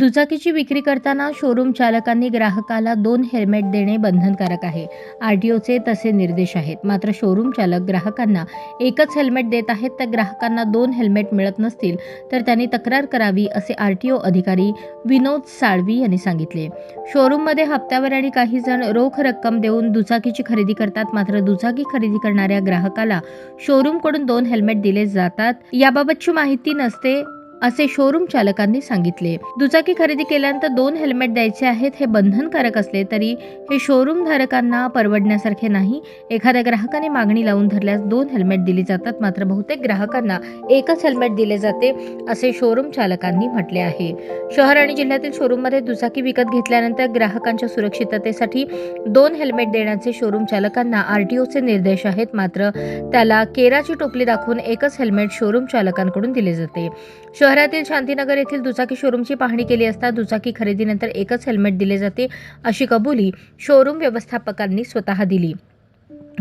दुचाकीची विक्री करताना शोरूम चालकांनी ग्राहकाला दोन हेल्मेट देणे बंधनकारक आहे. आर टी ओचे तसे निर्देश आहेत. मात्र शोरूम चालक ग्राहकांना एकच हेल्मेट देत आहेत तर ग्राहकांना दोन हेल्मेट मिळत नसतील तर त्यांनी तक्रार करावी असे आर टी ओ अधिकारी विनोद साळवी यांनी सांगितले. शोरूममध्ये हप्त्यावर आणि काही जण रोख रक्कम देऊन दुचाकीची खरेदी करतात मात्र दुचाकी खरेदी करणाऱ्या ग्राहकाला शोरूमकडून दोन हेल्मेट दिले जातात. याबाबतची माहिती नसते असे शोरूम चालकांनी सांगितले. दुचाकी खरेदी केल्यानंतर दोन हेल्मेट द्यायचे आहेत हे बंधनकारक असले तरी हे शोरूम धारकांना परवडण्यासारखे नाही. एखाद्या ग्राहकाने मागणी लावून धरल्यास दोन हेल्मेट दिली जातात मात्र बहुतेक ग्राहकांना एकच हेल्मेट दिले जाते असे शोरूम चालकांनी म्हटले आहे. शहर आणि जिल्ह्यातील शोरूममध्ये दुचाकी विकत घेतल्यानंतर ग्राहकांच्या सुरक्षिततेसाठी दोन हेल्मेट देण्याचे शोरूम चालकांना आरटीओचे निर्देश आहेत मात्र त्याला केराची टोपली दाखवून एकच हेल्मेट शोरूम चालकांकडून दिले जाते. शहरातील शांतीनगर येथील दुचाकी शोरूमची पाहणी केली असता दुचाकी खरेदीनंतर एकच हेल्मेट दिले जाते अशी कबुली शोरूम व्यवस्थापकांनी स्वतः दिली.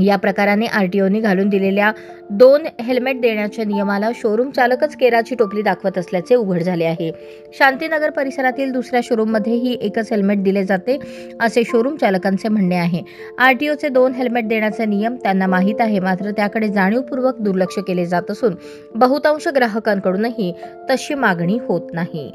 या प्रकाराने आरटीओनी घालून दिलेल्या दोन हेल्मेट देण्याच्या नियमाला शोरूम चालकच केराची टोपली दाखवत असल्याचे उघड झाले आहे. शांतीनगर परिसरातील दुसऱ्या शोरूममध्येही एकच हेल्मेट दिले जाते असे शोरूम चालकांचे म्हणणे आहे. आरटीओचे दोन हेल्मेट देण्याचे नियम त्यांना माहीत आहे मात्र त्याकडे जाणीवपूर्वक दुर्लक्ष केले जात असून बहुतांश ग्राहकांकडूनही तशी मागणी होत नाही.